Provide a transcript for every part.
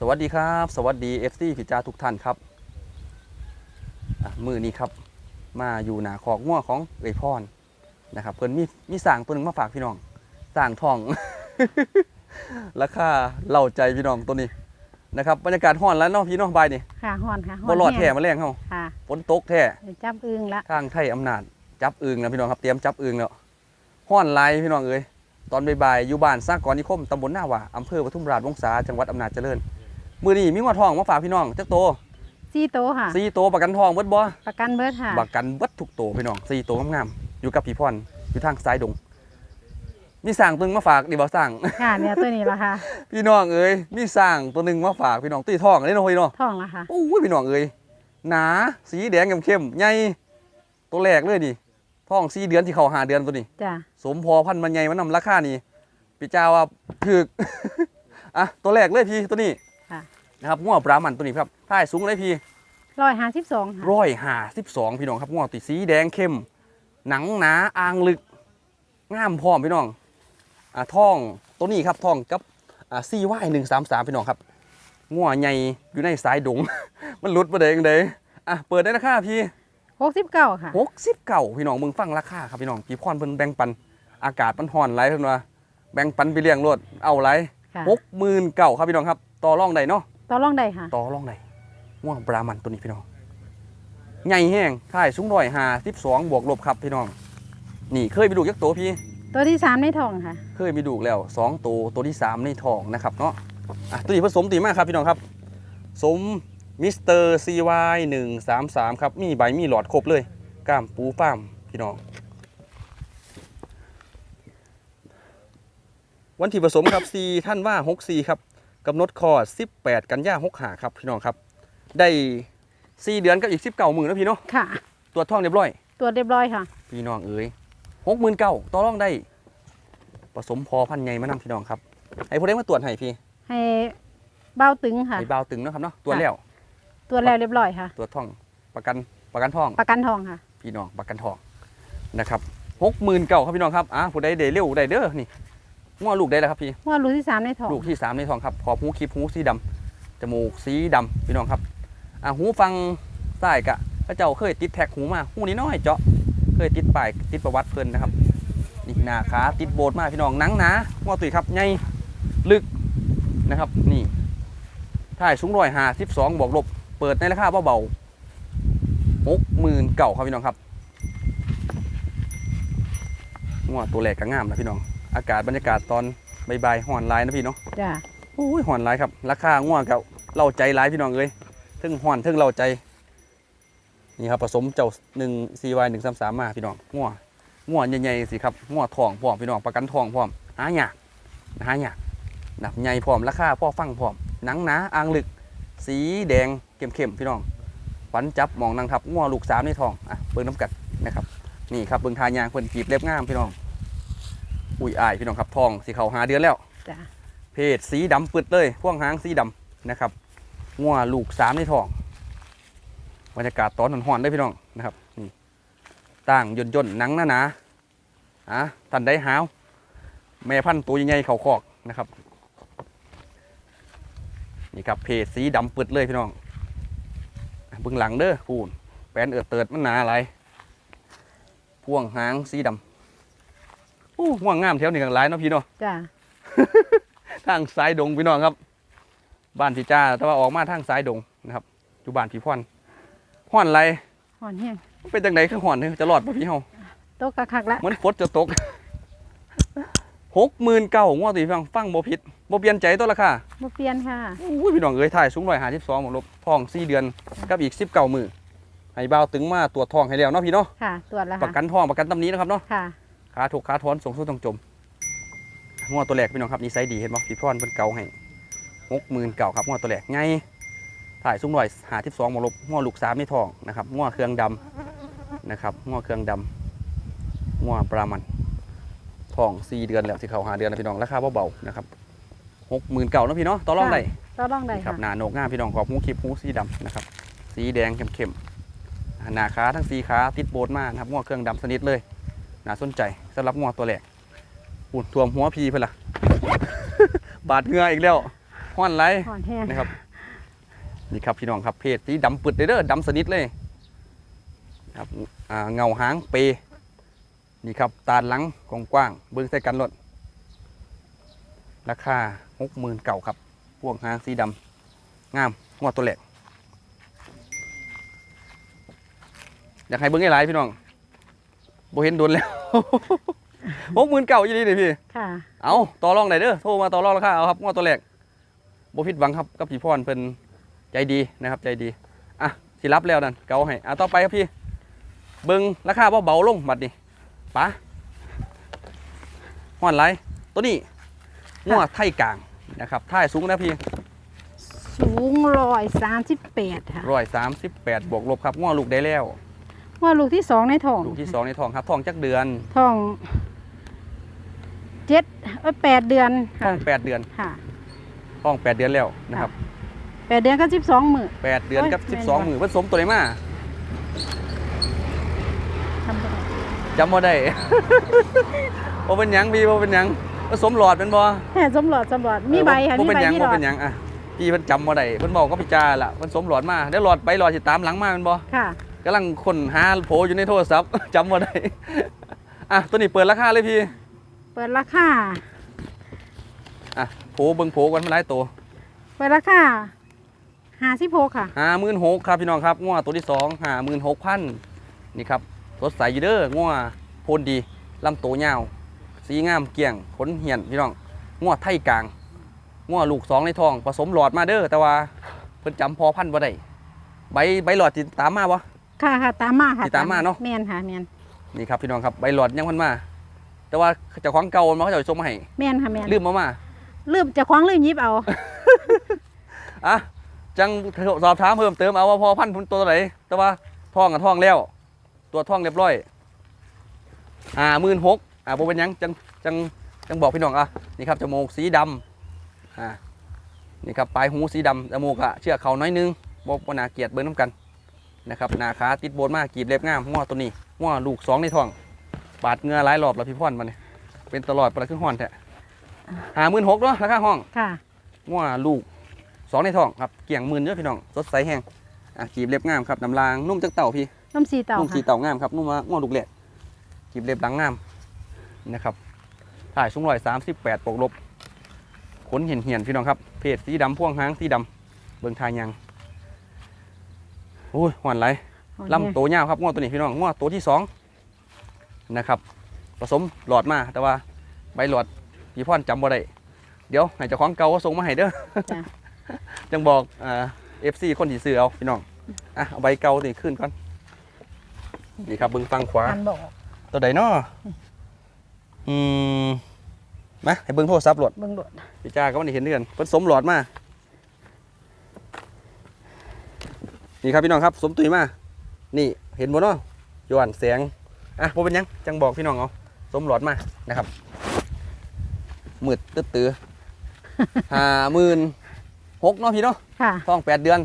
สวัสดีครับ สวัสดี FC พิจาทุกท่านครับอะมือนี้ครับ มาอยู่หนาคอกง่วของเอยพรนะครับเพิ่นมีมีสร้างตัวหนึ่งมาฝากพี่น้องสร้างทองราคาเล่าใจพี่น้องตัวนี้นะครับบรรยากาศห้อนแล้วเนาะพี่น้องบายนี่ค่ะฮ้อนค่ะฮ้บ่รอดห้แท้งมาแรงเฮาค่ะฝนตกแท้เดี๋ยวจับอึงละทางไทยอำนาจ จับอึงนะพี่น้องครับเตรียมจับอึงแล้วห้อนไหลายพี่น้องเอ้ยตอนบ่ายๆอยู่บ้านสร้างกรนิคมตำบลหน้าหว่าอำเภอปทุมราชวงศาจังหวัดอำนาจเจริญ มื้อนี้มีงวทองมาฝากพี่น้องจักโตซี่โตวค่ะ สี่โตประกันทองเบิดบ่ประกันเบิดค่ะ ประกันเบิดทุกโตพี่น้องสี่โตงามๆอยู่กับพี่พรอยู่ทางซ้ายดง มีสร้างตัวหนึงมาฝากดิบ่สร้างค่ะเนี่ยตัวนี้ละค่ะพี่น้องเอ้ยมีสร้างตัวหนึงมาฝากพี่น้องตีทองเลยเนาะพี่เนาะท้องละค่ะ โอ้ยพี่น้องเอ้ยหนาสีแดงเข้มๆใหญ่ตัวแรกเลยนี่ท้องสี่เดือนที่เขาหาเดือนตัวนี้ จ้ะสมพอพันธุ์มันใหญ่มันนำราคานี่พี่เจ้าว่าถึก อะตัวแรกเลยพี่ตัวนี้ค่ะ นะครับง้อปลามันตัวนี้ครับท่ายสูงเลยพี่ร้อยห้าสิบสองค่ะร้อยห้าสิบสองพี่น้องครับง้อติสีแดงเข้ม หนังหนาอ่างลึกงามพร้อมพี่น้องอะท่องตัวนี้ครับท่องกับอ่าซีว่ายหนึ่งสามสามพี่น้องครับง้อใหญ่อยู่ในสายดง มันหลุดมาเด้งเด้อะเปิดได้ราคาพี่หกสิบเก้าค่ะหกสิบเก่าพี่น้องมึงฟังราคาครับพี่น้องพี่พรเพิ่นแบ่งปัน อากาศมันห่อนไรเพิ่นว่าแบ่งปันไปเลี้ยงรถเอาไรค่ะหกหมื่นเก่าครับพี่น้องครับ ต่อรองใดเนาะ ต่อรองได้ค่ะต่อรองใดง่วงปลามันตัวนี้พี่น้องใหญ่แห้งท่ายสูงร้อยห้าสิบสองบวกลบครับพี่น้อง นี่เคยมีดูกยักษ์โตพี่ ตัวที่สามในท้องค่ะ เคยมีดูกแล้วสองตัวตัวที่สามในท้องนะครับเนาะอะตัวนี้ผสมตีมากครับพี่น้องครับ สมมิสเตอร์ซีวายหนึ่งสามสามครับ มีใบมีหลอดครบเลยกล้ามปูป้ามพี่น้อง วันที่ผสมครับ4ท่านว่า64ครับ กำหนดคลอด18 กันยา6หาครับพี่น้องครับ ได้4เดือนกับอีก19หมื่นนะพี่เนาะค่ะตรวจท้องเรียบร้อยตรวจเรียบร้อยค่ะ พี่น้องเอ๋ยหกหมื่นเก้าต่อรองได้ ผสมพอพันธุ์ใหญ่มานำพี่น้องครับให้ผู้ใดมาตรวจให้พี่ให้เบ้าตึงค่ะ ให้บาวตึงเนาะครับเนาะตรวจแล้วตรวจแล้วเรียบร้อยค่ะตรวจท้องประกันประกันท้อง ประกันทองค่ะ พี่น้องประกันทองนะครับหกหมื่นเก่าครับพี่น้องครับอะผู้ใดเดเร็วได้เด้อนี่ ง้อลูกได้แล้วครับพี่ว่ารูที่สามในท้องลูกที่สามในทองครับขอบหูคลิปหูสีดำจมูกสีดำพี่น้องครับอะหูฟังใต้กะพระเจ้าเคยติดแท็กหูมาหูนี้น้อยเจาะเคยติดป้ายติดประวัติเพิ่นนะครับนี่หน้าขาติดโบสถ์มาพี่น้องหนังหนาง้อตุยครับใหญ่ลึกนะครับนี่ถ่ายสูงร้อยห้าสิบสองบวกลบเปิดในราคาเบาๆหกหมื่นเก่าครับพี่น้องครับงัวตัวแหลกก็งามนะพี่น้อง อากาศบรรยากาศตอนบ่ายๆห่อนหลายนะพี่เนาะจ้ะโอ้ยห่อนหลายครับ ราคางัวกับเล่าใจหลายพี่น้องเอ้ยทึ่งห่อนทึ่งเล่าใจ นี่ครับผสมเจ้าหนึ่งซีวายหนึ่งสามสามมาพี่น้องงัวงัวใหญ่ๆสิครับงัวทองพร้อมพี่น้องประกันทองพร้อมหายากหายากหนับใหญ่พร้อมราคาพ่อฟังพร้อมหนังหนาอ่างลึก สีแดงเข้มๆพี่น้องฝันจับหมองนางทับงัวลูกสามในทองอะเบิ่งน้ำกัดนะครับนี่ครับเบิ่งทายางเพิ่นกีบเล็บงามพี่น้อง อุ้ยอายพี่น้องครับทองสีเขาหาเดือนแล้วจ้ะเพศสีดำปึดเลยพ่วงหางสีดำนะครับงัวลูกสามในทองบรรยากาศตอนหอนๆได้อพี่น้องนะครับนี่ต่างย่นย่นๆหนังหนาหนาๆอะทันได้หาว แม่พันธุ์ตัวใหญ่ๆเขาคอกนะครับ นี่ครับเพศสีดำปึดเลยพี่น้องอะเบื้องหลังเด้อพูนแปลนเอิดเติดมันหนาอะไรพ่วงหางสีดำ อู้ห่วงงามแถวนี้กันหลายเนาะพี่เนาะจ้ะทางซ้ายดงพี่น้องครับ บ้านพี่จ้าแต่ว่าออกมาทางซ้ายดงนะครับอยู่บ้านพี่พ่อนห่อนไรห่อนแห้งเป็นจังไดคือห่อนเนี่ยจะรอดป่ะพี่เฮาโตกกะคักละเหมือนฝนจะตกหกหมื่นเก้างวดตีฟังฟังบ่ผิดบ่เปลี่ยนใจตัวราคาบ่เปลี่ยนค่ะอุ้ยพี่น้องเอ้ยถ่ายสูงร้อยห้าสิบสองหมดลบทองสี่เดือนกับอีกสิบเก้ามือให้บ่าวตึงมาตรวจทองให้แล้วเนาะพี่เนาะค่ะตรวจแล้วประค่ะกันทองประกันตำหนี้นะครับเนาะค่ะ ขาถูกขาทอนส่งสู้ต้องจมงวดตัวแรกพี่น้องครับนิสัยดีเห็นบ่พี่พรเพิ่นเก่าให้หกหมื่นเก่าครับงวดตัวแรกไงถ่ายสูงร้อยหาสิบสองหมดลบงวดลูกสามในทองนะครับงวดเครื่องดำนะครับงวดเครื่องดำงวดปลามันทองสี่เดือนแล้วที่เขาหาเดือนนะพี่น้องราคาเบาๆนะครับหกหมื่นเก่านาะพี่เนาะต่อรองได้ต่อรองได้นี่ครัค่ะบหนาโหนกงามพี่น้องขอบหูคลิปหูสีดำนะครับสีแดงเข้มๆหนาขาทั้งสีขาติดโบดมากนะครับงวเครื่องดำสนิทเลย น่าสนใจสำหรับงวตัวแรกอุ่นท่วมหัวพีเพื่อนล่ะบาดเหงืออีกแล้วห้อนไรห่อนแห้งนะครับนี่ครับพี่น้องครับเพศสีดำปึดเลยเด้อดำสนิทเลยครับอ่าเงาหางเป นี่ครับตาหลังกว้างกว้างๆเบิ้งใส่กันรถราคาหกหมื่นเก่าครับ พวกหางสีดำงามงวดตัวแหลกอยากให้เบิ้งให้หลายพี่น้องโบเห็นโดนแล้วหกหมื่นเก่ายี่ดีเลยพี่ค่ะ เอาต่อรองไหนอยเด้อโทรมาต่อรองราคาเอาครับงวดตัวแรกบ่ผิดหวังครับกับพี่พรเพิ่นใจดีนะครับ ใจดีอะสิรับแล้วนั่นเกาให้อะต่อไปครับพี่ เบิ่งราคาเบาๆลงบัดนี้ป๋าฮ้อนไรตัวนี้งัวไทยกลางนะครับท่ายสูงนะพี่สูงร้อยสามสิบแปดค่ะร้อยสามสิบแปดบวกลบครับงัวลูกได้แล้ว ว่าลูกที่สองในท้องลูกที่สองในท้องครับท้องจักเดือนท้องเจ็ดเอ้ยแปดเดือนท้อค่ะงแปดเดือนค่ะท้องแปดเดือนแล้วนะครับแปดเดือนก็สิบสองมือแปดเดือนกับโอ้ยสิบแม่นสองบ่มือผสมตัวไหนมาทำไปได้จำบ่ได้บ่เป็นหยังพี่บ่เป็นหยังผสมหลอดเป็นบ่แค่สมหลอดสมหลอด มีใบค่ะบ่มีเป็นใบหยังมีหลบ่อดเป็นหยังอะพี่เพิ่นจำบ่ได้เพิ่นบอกก็พิจารละเพิ่นสมหลอดมาเดี๋ยวหลอดไปหลอดสิตามหลังมาแม่นบ่ค่ะ กำลังค้นหาโผอยู่ในโทรศัพท์ จำบ่ได้ อะตัวนี้เปิดราคาเลยพี่ เปิดราคา อะโผเบิ่งโผกันมาหลายตัว เปิดราคาห้าสิบหกค่ะ56,000ครับพี่น้องครับงัวตัวที่สอง56,000นี่ครับสดใสอยู่เด้องัวโพนดีลำโตวยาว สีงามเกลี่ยงขนเหียนพี่น้องงัวไทยกลางงัวลูกสองในท้อง ผสมหลอดมาเด้อแต่ว่าเพิ่นจำพอพันธุ์บ่ได้ใบใบหลอดติดตามมาบ่ ค่ะค่ะตามมาค่ะสิตามมาเนอะแมนค่ะแมนนี่ครับพี่น้องครับใบหลอดยังเพันมา แต่ว่าเจ้าของเก่ามันเขาจะส่งมาให้แมนค่ะแมนลืมมามาลืมจะคว้างลืมยิบเอาอะจังสอบถามเพิ่มเติมเอาว่าพอพันธุ์พุ่นตัวไหนแต่ว่าท้องกับท้องแล้ว ตัวจท้องเรียบร้อย อ่าหมื่นหกอ่าโบเป็นหยังจังจังจังบอกพี่น้องอะนี่ครับจมูกสีดำอ่านี่ครับปลายหูสีดำจมูกอะเชือกเขาน้อยนึงบอกว่านาเกลียดเบิ้งน้ำกัน นะครับหนาขาติดโบนมากกีบเล็บงามง้อตัวนี้ง้อลูกสองในท้อง ปาดเหงือหลายรอบแล้วพี่พ่อนมาเนี่ยเป็นตลอดปลาขึ้นห้อนแท้หาหมื่นหกเนาะราคาห้องค่ะง้อลูกสองในท้องครับเกี่ยงหมื่นเยอะพี่น้องสดใสแห้งอะกีบเล็บงามครับน้ำลางนุ่มจักเต่าพี่น้ำสีเต่านุ่มสีค่ะเต่างามครับนุ่มว่าง้อลูกเล็กกีบเล็บหลังงามนะครับถ่ายสูงร้อยสามสิบแปดปกลบขนเหียนเหียนๆพี่น้องครับเพศสีดำพ่วงหางสีดำเบิ่งทายยัง โอ้ยหวานไหลห่อนลำโตวยาวครับง้อตัวนี้พี่น้องง้อตัวที่สองนะครับผสมหลอดมาแต่ว่าใบหลอดพี่พ่อนจำบ่ได้เดี๋ยวให้เจ้าของเก่าก็ส่งมาให้เด้อจ้ะจังบอกอ่าเอฟซีคนที่ซื้อเอาพี่น้องอะเอาใบเก่านี่ขึ้นก่อนนี่ครับเบิ่งฟังขวาอันบอกตัวใดเนาะอืมมาให้เบิ่งโทรศัพท์โหลดเบิ่งโดดพี่จ้าก็วันนี้เห็นเดือนเพิ่นสมหลอดมา นี่ครับพี่น้องครับ สมตุยมา นี่เห็นบ่เนาะย้อนแสง อะบ่เป็นหยัง จังบอกพี่น้องเอาสมหลอดมานะครับมืดตื้อตื้อห้าหมื่นหกเนาะพี่เนาะค่ะท้องแปดเดือน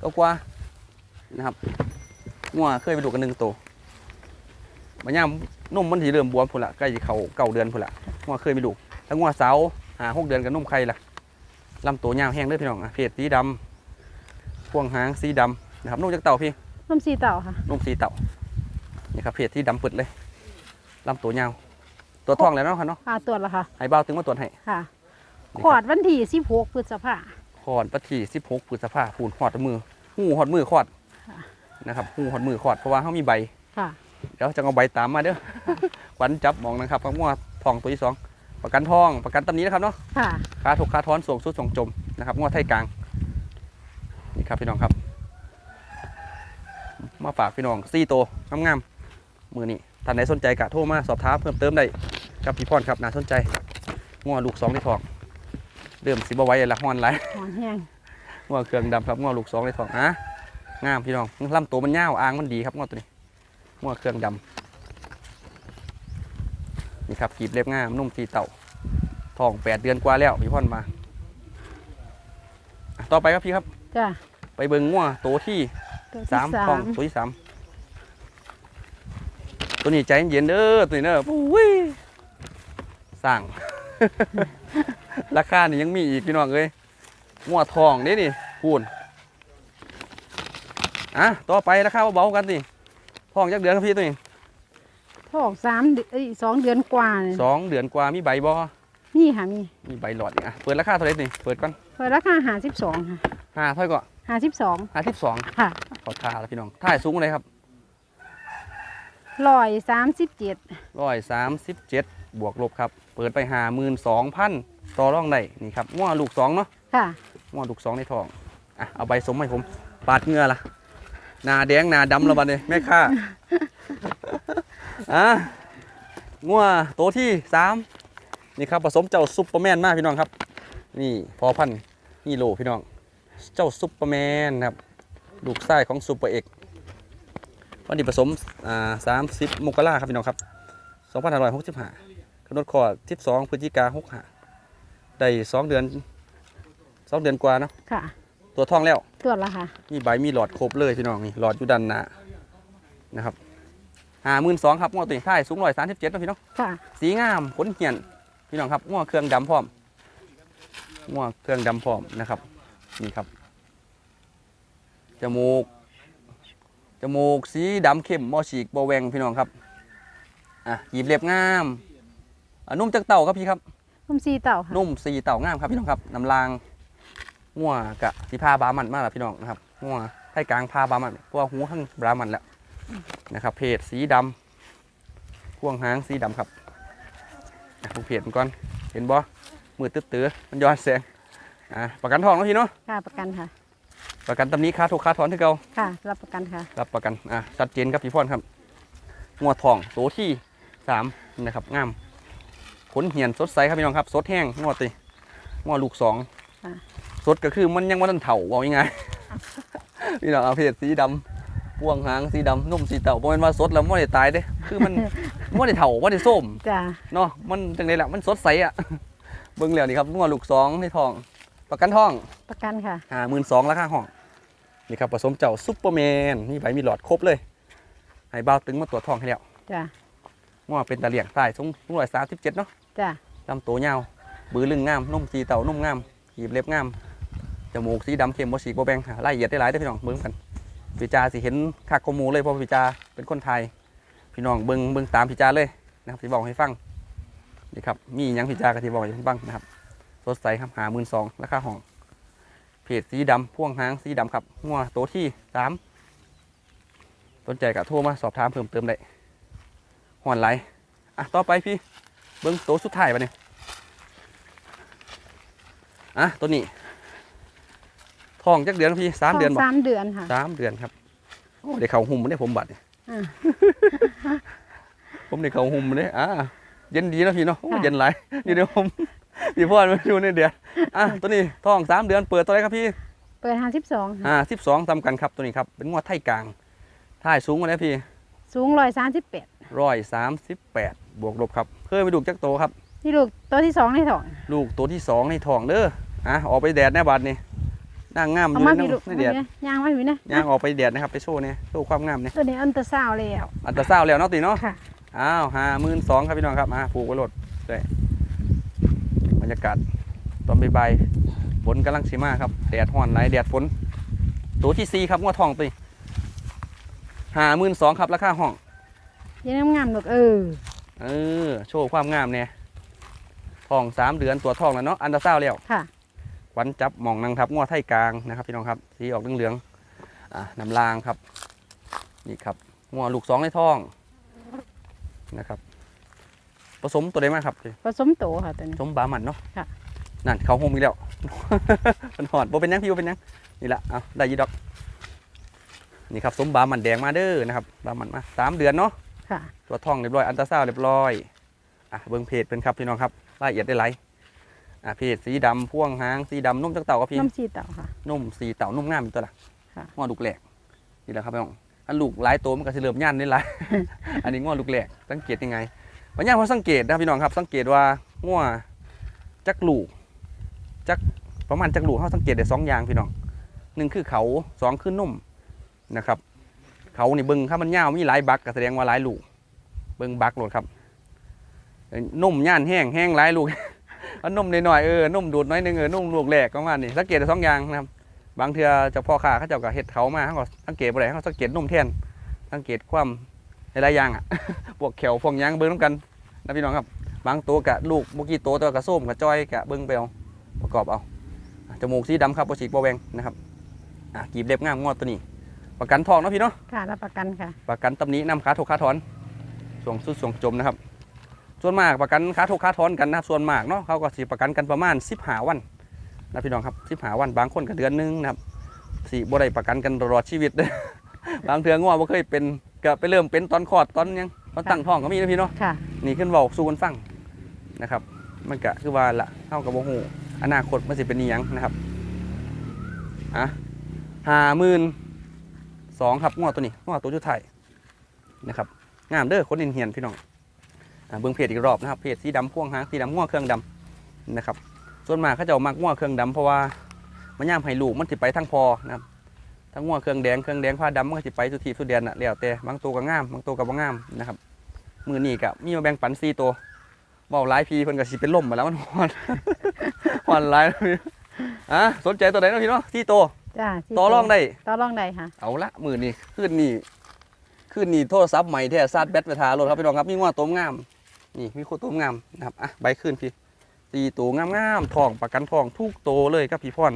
ก็กว่านะครับงัวเคยไปดูกันหนึ่งตัวมันย่ามนุ่มมันถีเริ่มบวมพุ่นละใกล้จะเขาเก้าเดือนพุ่นละงัวเคยไปดูถ้างัวสาวหาหกเดือนกับนุ่มไข่ละลำตัวยาวแห้งเด้อพี่น้องอะเพศสีดำ พวงหางสีดำนะครับนุ่มจากเต่าพี่น้ำสีเต่าค่ะนุ่มสีเต่านี่ครับเพศที่ดำปึดเลยลำตัวยาวตัวท้องแล้วเนาะครับเนาะค่ะตรวจแล้วค่ะให้เบ้าถึงมาตรวจให้ค่ะนี่ขคอรับดวันที่สิบหกพฤษภาขอดปฏิสิบหกพฤษภาพูนหอดมือหูหอดมือขอดค่ะนะครับหูหอดมือขอดเพราะว่าเขามีใบค่ะเดี๋ยวจะเอาใบตามมาเด้อขวัญจับหมองนะครับกับงัวทองตัวที่สองประกันทองประกันตำหนี้นะครับเนาะค่ะค่าถูกค่าท้อนส่งสุดส่งจมนะครับงัวไทยกลางนี่ ครับพี่น้องครับ มาฝากพี่น้องซี่โตวงามๆมือนี้ท่านใดสนใจกะโทรมาสอบถามเพิ่มเติมได้กับพี่พรครับน่าสนใจงัวลูกสองในทองเริ่มสิบไหว้ละฮอนไรห่อนแห้งงัวเครื่องดำครับงัวลูกสองในทองอะงามพี่น้องลำตัวมันยาวอ่างมันดีครับงัวตัวนี้งัวเครื่องดำนี่ครับกีบเล็บงามนุ่มสีเต่าทองแปดเดือนกว่าแล้วพี่พ่อนมาอะต่อไปครับพี่ครับจ้ะ ไปเบิ่งงัวตัวที่ตัวที่สามสาทองมตัวที่สามตัวนี้ใจเย็นๆเด้อตัวนี้เด้อปุ้ยสั่ง ราคานี่ยังมีอีกพี่น้องเอ้ยงัวทองนี่นี่พูนอะต่อไปราคาเบาๆกันสิทองจักเดือนครับพี่ตัวนี้ทอกสามเดือนเอ้ยสองเดือนกว่าเลยสองเดือนกว่ามีใบบอนี่ค่ะมีมีใบหลอดอีกอะเปิดราคาเท่าไหร่นี่เปิดก่อนเปิดราคาหาสิบสองค่ะห้าเท่าไหร่ก็ หาสิบสองห้าสิบสองค่ะขอทาแล้วพี่น้องท่ายสูงเลยครับร้อยสามสิบเจ็ดร้อยสามสิบเจ็ดบวกลบครับ เปิดไปหาหมื่นสองพันต่อร่องได้นี่ครับง้อลูกสองเนาะค่ะง้อลูกสองในทองอะเอาใบสมให้ผม ปาดเหงื่อละหนาแดงหนาดำและบัดเลยแม่ค้าอะง้อโตวที่สามนี่ครับผสมเจ้าซุปเปอร์แมนมากพี่น้องครับ นี่พอพันธุ์นี่โลพี่น้อง เจ้าซุปเปอร์แมนครับลูกไส้ของซุปเปอร์เอกวันนี้ผสมอ่าสามสิบมกราครับพี่น้องครับสองพันห้าร้อยหกสิบห้ากำหนดคลอดที่สองพฤศจิกาหกห้าได้สองเดือนสองเดือนกว่าเนาะค่ะ ตัวท้องแล้วตรวจแล้วค่ะมีใบมีหลอดครบเลยพี่น้องนี่หลอดอยู่ด้านหน้านะครับห้าหมื่นสองครับงวดตัวท้ายสูงร้อยสามสิบเจ็ดนะพี่น้องค่ะสีงามขนเหียนพี่น้องครับงวเครื่องดำพร้อมงวเครื่องดำพร้อมนะครับนี่ครับ จมูก จมูกสีดำเข้มมอฉีกบอแวงพี่น้องครับ อะหยิบเรียบงามอะนุ่มจากเต่าครับพี่ครับนุ่มซีเต่าค่ะนุ่มสีเต่างามครับพี่น้องครับน้ำลางงัวกะสีพาบามันมากแล้วพี่น้องนะครับงัวไทยกลางพาบามันเพราะว่าหูข้างบามันแล้วนะครับ เพจสีดำพ่วงหางสีดำครับอะดูเพจมันก่อนเห็นบ่มือตื้อๆมันย้อนแสงอะประกันทองแล้วพี่เนาะค่ะประกันค่ะ ประกันตำหนี้ค่าถูกค่าถอนที่เก่าค่ะ รับประกันค่ะ รับประกัน อะชัดเจนครับพี่พรครับงัวทองโตที่สามนะครับงามขนเหียนสดใสครับพี่น้องครับ สดแห้งงวดตีงวดลูกสองค่ะ สดก็คือมันยังว่าทันเถ่าเอายังไง พี่น้องเอาเพศสีดำพ่วงหางสีดำนุ่มสีเต่าเพราะมันว่าสดแล้วมันไม่ได้ตายเด้คือมัน มันไม่ได้เถ่าไม่ได้ส้ม จ้ะ เนาะมันจังไดแหละมันสดใสอะ เบิ่งแล้วนี่ครับงวดลูกสองในทอง ประกันทองประกันค่ะห้าหมื่นสองราคาห้องนี่ครับผสมเจ้าซุปเปอร์แมนมีใบมีหลอดครบเลยให้เบาวตึงมาตรวจทองให้แล้วจ้ะงอเป็นตะเลียงใต้สูงสูงร้อยสามสิบเจ็ดเนาะจ้ะลำตัวยาวบือลึงงามนุ่มสีเต่านุ่มงามหีบเล็บงามจมูกสีดำเข้มบ่สีบ่แบงหารายละเอียดได้หลายได้อพี่น้องเบิ่งกันพี่จาสิเห็นคักกว่าหมูเลยเพราะว่าพี่จาเป็นคนไทย พี่น้องเบิ่งเบิ่งตามพี่จาเลยนะครับที่บอกให้ฟังนี่ครับมีหยังพี่จาก็ที่บอกให้ฟังนะครับส ดใสครับหาหมื่นสองราคาห้อง เพจสีดำพ่วงหางสีดำครับงัวโตวที่สามสนใจก็โทรมาสอบถามเพิ่มเติมได้หอนไหลอะต่อไปพี่เบิ้งโตวสุดท้ายปะเนี่ยอะตัวนี้ทองจักเดือนพี่สามเดือนบ่สามเดือนค่ะสามเดือนครับโอ้เด็กเขาหุ่มเนี่ยผมบัดเนี่ยอ่าผมเด็กเขาหุ่มเนี่ยอะเย็นดีนะพี่เนาะโอ้ค่ะเย็นไหลายนี่เดี๋ยวผม พี่พ่อมาดูนี่เดี๋ยวอะตัวนี้ทองสามเดือนเปิดตัวไหนครับพี่ เปิดหาสิบสองอ่าสิบสองทำกันครับตัวนี้ครับ เป็นงวดไทยกลางท่ายสูงกว่านี้พี่ สูงร้อยสามสิบแปดร้อยสามสิบแปดบวกลบครับ เพิ่มไปดูจักโตครับนี่ลูกตัวที่สองในท้อง ลูกตัวที่สองในท้องเด้ออะออกไปแดดแน่บัดนี่นั่งงามอเอายู่มาในพี่ลูกในแดดย่างมาพี่นะย่างออกไปแดดนะครับไปโชว์เนี่ยโชว์ความงามเนี่ยตัวนี้อันตราซาวด์แล้วอันตราซาวด์แล้วเนาะตีเนาะค่ะอ้าวห้าหมื่นสองครับพี่น้องครับอะผูกไว้โหลดเลยบ รรยากาศตอนบ่ายๆฝนกำลังสีมาครับ แดดฮ้อนไหลายแดดฝน ตัวที่สี่ครับงวดทองตีห้าหมื่นสองครับราคาห้องยังงามๆลูกเออ เออ โชว์ความงามเนี่ยทองสามเดือนตัวทองแล้วเนาะอันดาซาวแล้วค่ะขวัญจับหมองนางทับง้อไทยกลางนะครับพี่น้องครับสีออกเหลืองๆอะน้ำลางครับ นี่ครับง้อลูกสองในท้องนะครับ ผสมตัวใดมากครับผสมโตค่ะตัวนี้ผสมบาหมันเนาะค่ะนั่นเขาโฮมอีกแล้วมันหอดบ่เป็นหยังพี่บ่เป็นหยังนี่ละเอาได้อยีดอก นี่ครับสมบาหมันแดงมาเด้อนะครับบาหมันมาสามเดือนเนาะค่ะตัวท่องเรียบร้อยอันตราซาวด์เรียบร้อยอะเบิ้งเพจเป็นครับพี่น้องครับรายละเอียดได้ไรอะเพจสีดำพ่วงหางสีดำนุ่มจักเต่าครับพี่น้ำซีเต่าค่ะนุ่มสีเต่านุ่มงามเป็นตัวละค่ะง้อลูกแหลกนี่แหละครับพี่น้องอันลูกหลายตัวมันก็สิเริ่มย่านนี่หลายอันนี้ง้อลูกแหลกสังเกตยังไง วันนี้พอสังเกตนะพี่น้องครับ สังเกตว่าง้อจักลูกจักประมาณจักลูกเขาสังเกตได้สองอย่างพี่น้องหนึ่งคือเขาสองคือนุ่มนะครับเขานี่เบิ้งถ้ามันยามีหลายบักก็แสดงว่าหลายลูก เบิ้งบักหลดครับนุ่มย่านแห้งแห้งหลายลูกอันนมหน่อยเออนุ่มดูดน้อยหนึงเออนุ่มลูกแหลกประมาณนี้สังเกตได้สองอย่างนะครับบางเทือเจ้าพ่อค้าเขาเจ้าก็เฮ็ดเขามาเขาก็สังเกตบ่ได้เขาสังเกตนุ่มแท่นสังเกตความ หลายๆอย่างอะพวกแขวพวกหยางเบิ่งนํกันนะพี่น้องครับ บางตัวกะลูกเมื่อกี้ตัวตัวกะส้มกะจ้อยกะเบิ่งไปเอาประกอบเอาอะจมูกสีดำครับบ่ฉีกบ่แหวงนะครับอะกีบเล็บงามงอดตัวนี้ ประกันทองเนาะพี่เนาะค่ะรับประกันค่ะ ประกันตำหนี้นำขาถูกขาถอนส่วงสุดส่วงจมนะครับ ส่วนมากประกันขาถูกขาถอนกันนะครับส่วนมากเนาะเขาก็สิประกันกันประมาณ15วันนะพี่น้องครับ15วันบางคนก็เดือนหนึงนะครับสิบ่ได้ประกันกันตลอดชีวิตบางเทื่องัวบ่เคยเป็น ก็ไปเริ่มเป็นตอนคลอดตอนหยังตอนตั้งท้องก็มีนะพี่เนาะค่ะ นี่ขึ้นเว้าสู่กันฟังนะครับ มันก็คือว่าละเท่ากับบ่ฮู้อนาคตมันสิเป็นอีหยังนะครับอะ52,000ครับงัวตัวนี้งัวตัวสุดท้ายนะครับงามเด้อคนเหียนๆพี่น้องอ่าเบิ่งเพจอีกรอบนะครับเพจสีดำพ่วงหางสีดำง่วเครื่องดำนะครับ ส่วนมากเขาจะเอามักง่วเครื่องดำเพราะว่ามันย่ามให้ลูกมันสิไปทั้งพอนะครับ ทั้งง่วเครื่องแดงเครื่องแดงผ้าดำมันก็สิไปสุทีสุดเดียนน่ะแล้วแต่บางตัวก็งามบางตัวก็บ่งามนะครับมือนี้ก็มีมาแบ่งปันสี่ตัวเว้าหลายพีเพิ่นก็สิเป็นล่มมาแล้วมันฮอนฮอนหลายแล้วพี่อะสนใจตัวไหนเนาะพี่เนาะสี่ตัวจ้าที่ต่อรองได้ต่อรองได้ค่ะเอาละมือนี่ขึ้นนี่ขึ้นนี่โทรศัพท์ใหม่แท้ซาดแบตไปทารถครับพี่น้องครับมีว่าตัวงามนี่มีโคตรตัวงามนะครับอะใบขึ้นพี่ตีตัวงามงามๆทองประกันทองทุกโตวเลยครับพี่พร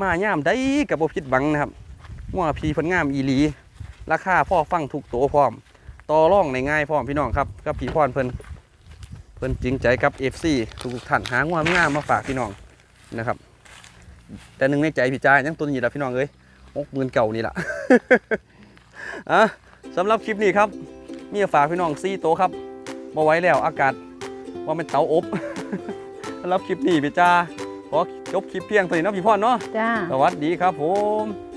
มาย่ามได้กับบ่ผิดหวังนะครับ ว่าพี่เพิ่นงามอีหลี ราคาพ่อฟังทุกตัวพร้อม ต่อร่องในง่ายพร้อมพี่น้องครับกับพี่พรเพิ่นเพิ่นจริงใจกับ FC ทุกๆท่านหางวงามมาฝากพี่น้องนะครับ แต่หนึ่งในใจพี่จ้ายังตัวนี้แหละพี่น้องเอ้ยหกหมื่นเก่านี่แหละอะสำหรับคลิปนี้ครับ มีฝากพี่น้องซี่โตวครับมาไว้แล้วอากาศว่าเป็นเตาอบสำหรับคลิปนี้พี่จ้าขอจบคลิปเพียงเท่านี้เนาะพี่พ่อเนาะจ้าสวัสดีครับผม